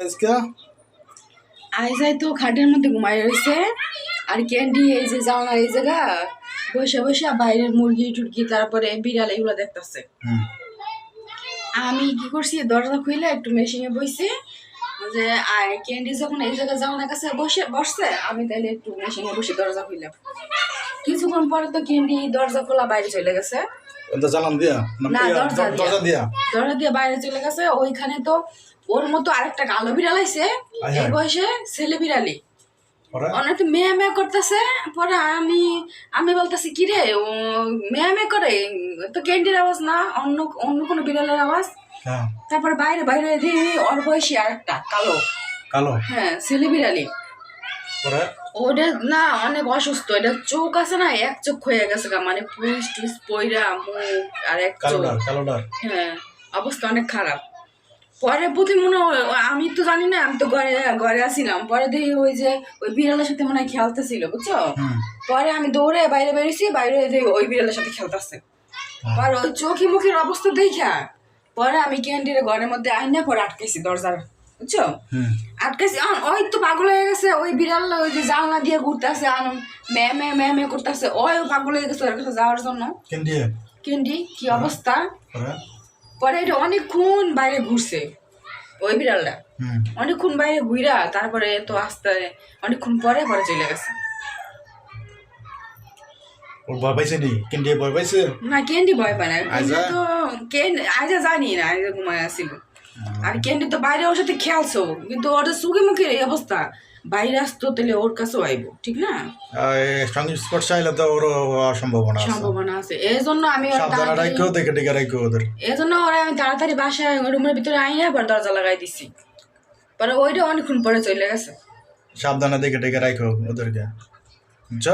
আজকে আইসাই তো খাটের মধ্যে ঘুমাই রয়েছে আর ক্যান্ডি এই যে জানলা এই জায়গা বসে বসে বাইরের মুরগি টুরগি তারপরে বিড়াল এগুলো দেখতেছে। আমি কি করছি দরজা খুলে একটু মেশিনে বইছি যে আয় ক্যান্ডি যখন এই জায়গায় জানলার কাছে বসে বসছে আমি তাইলে একটু মেশিনে বসে দরজা খুললাম কিছুক্ষণ পরে তো ক্যান্ডি দরজা খোলা বাইরে চলে গেছে। দিয়া? না, দরজা দিয়া। দরজা দিয়ে? বাইরে চলে গেছে। ওইখানে তো ওর মতো আরেকটা কালো বিড়াল আইছে। এই বয়সে ছেলে বিড়ালি অনেক মেয়ে মেয়ে করতেছে। পরে আমি আমি বলতেছি কি রে মেয়ে মেয়ে করে? তো ক্যান্ডির আওয়াজ না অন্য অন্য কোনো বিড়ালের আওয়াজ? হ্যাঁ। তারপর বাইরে বাইরে দিয়ে ওর বয়সী আরেকটা কালো। কালো? হ্যাঁ ছেলে বিড়ালি ওটা না অনেক অসুস্থ। এটা চোখ আছে না এক চোখ হয়ে গেছে গা, মানে পুষ টুস পইরা মুখ আর এক চোখ। হ্যাঁ অবস্থা অনেক খারাপ। পরে প্রতি মনে আমি তো জানি না আমি তো ঘরে ঘরে আসিলাম। পরে দেখি ওই যে ওই বিড়ালের সাথে মনে হয় খেলতেছিল বুঝছ? পরে আমি দৌড়ে বাইরে বেরিয়েছি বাইরে দেখি ওই বিড়ালের সাথে খেলতেছে। পরে ওই চোখে মুখের অবস্থা দেখা পরে আমি ক্যান্ডির ঘরের মধ্যে আইনা পরে আটকেছি দরজার বুঝছ? আটকেছি ওই তো পাগল হয়ে গেছে ওই বিড়াল ওই যে জানলা দিয়ে ঘুরতেছে আর মে মে মে মে করতেছে ওই পাগল হয়ে গেছে ওর কাছে যাওয়ার জন্য। কেন দিয়ে কি অবস্থা? পরে? এটা অনেকক্ষণ বাইরে ঘুরছে ওই বিড়ালটা। অনেকক্ষণ বাইরে ঘুরা তারপরে তো আস্তে অনেকক্ষণ পরে পরে চলে গেছে। ওর ভয় পাইছে নি? কেন ভয় পাইছে? না ক্যান্ডি ভয় পায় না? তো ক্যান্ডি আজা জানি না আজা ঘুমায় আসছিল আর ক্যান্ডি তো বাইরে ওর সাথে খেলছো কিন্তু ওটা সুখে মুখে এই অবস্থা। বাইরে আসতো তাহলে ওর কাছেও আইবো ঠিক না? সঙ্গে স্পর্শ আইলে তো ওর সম্ভাবনা আছে। সম্ভাবনা আছে। এই জন্য আমি সাবধানে রাখো দেখে দেখে রাখো ওদের। এই জন্য ওরা আমি তাড়াতাড়ি বাসায় রুমের ভিতরে আইনা আবার দরজা লাগাই দিছি। পরে ওইটা অনেকক্ষণ পরে চলে গেছে। সাবধানে দেখে দেখে রাখো ওদেরকে। বুঝছ